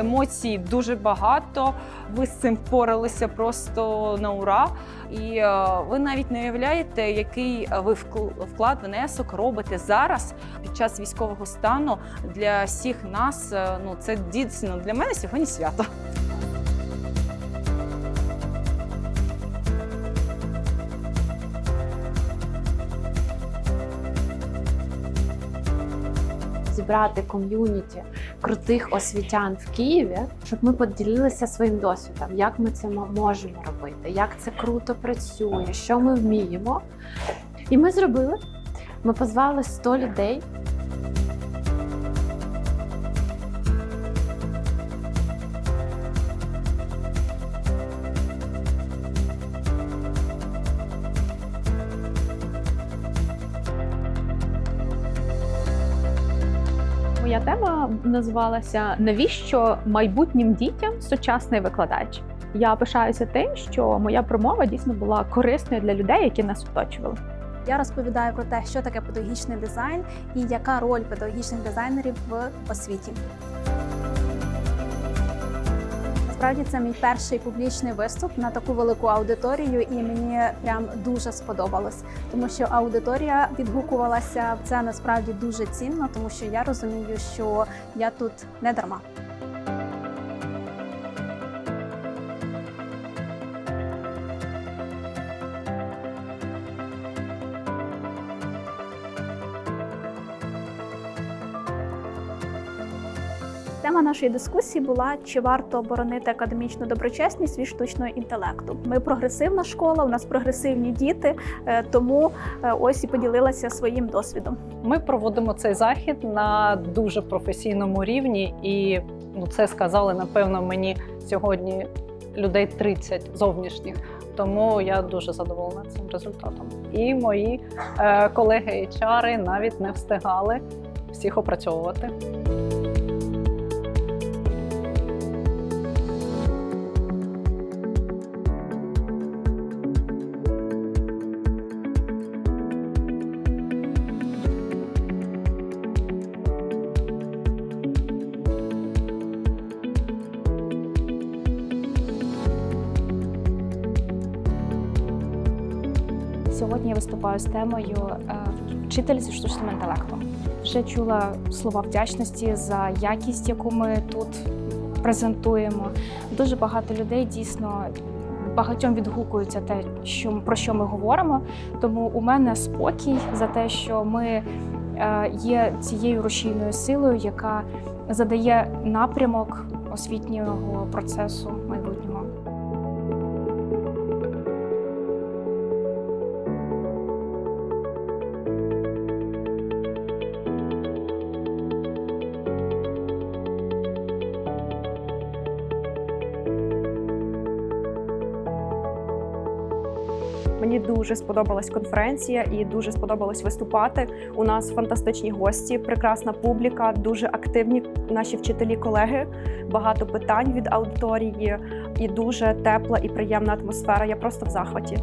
емоцій дуже багато. Ви з цим впоралися просто на ура. І е, ви навіть не уявляєте, який ви вкл- вклад внесок робите зараз під час військового стану для всіх нас. Е, Ну це дійсно для мене сьогодні свято. Зібрати ком'юніті крутих освітян в Києві, щоб ми поділилися своїм досвідом, як ми це можемо робити, як це круто працює, що ми вміємо. І ми зробили. Ми позвали 100 людей. Моя тема називалася Навіщо майбутнім дітям сучасний викладач? Я пишаюся тим, що моя промова дійсно була корисною для людей, які нас оточували. Я розповідаю про те, що таке педагогічний дизайн і яка роль педагогічних дизайнерів в освіті. Насправді це мій перший публічний виступ на таку велику аудиторію, і мені прям дуже сподобалось, тому що аудиторія відгукувалася. Це насправді дуже цінно, тому що я розумію, що я тут не дарма. Тема нашої дискусії була: чи варто оборонити академічну доброчесність від штучного інтелекту? Ми прогресивна школа, у нас прогресивні діти, е, тому е, ось і поділилася своїм досвідом. Ми проводимо цей захід на дуже професійному рівні, і ну це сказали напевно мені сьогодні людей 30 зовнішніх. Тому я дуже задоволена цим результатом. І мої е, колеги HR навіть не встигали всіх опрацьовувати. Сьогодні я виступаю з темою е, вчитель зі штучним інтелектом. Вже чула слова вдячності за якість, яку ми тут презентуємо. Дуже багато людей дійсно багатьом відгукується те, що про що ми говоримо. Тому у мене спокій за те, що ми е, є цією рушійною силою, яка задає напрямок освітнього процесу майбутнього. Мені дуже сподобалась конференція і дуже сподобалось виступати. У нас фантастичні гості, прекрасна публіка, дуже активні наші вчителі, колеги. Багато питань від аудиторії і дуже тепла і приємна атмосфера. Я просто в захваті.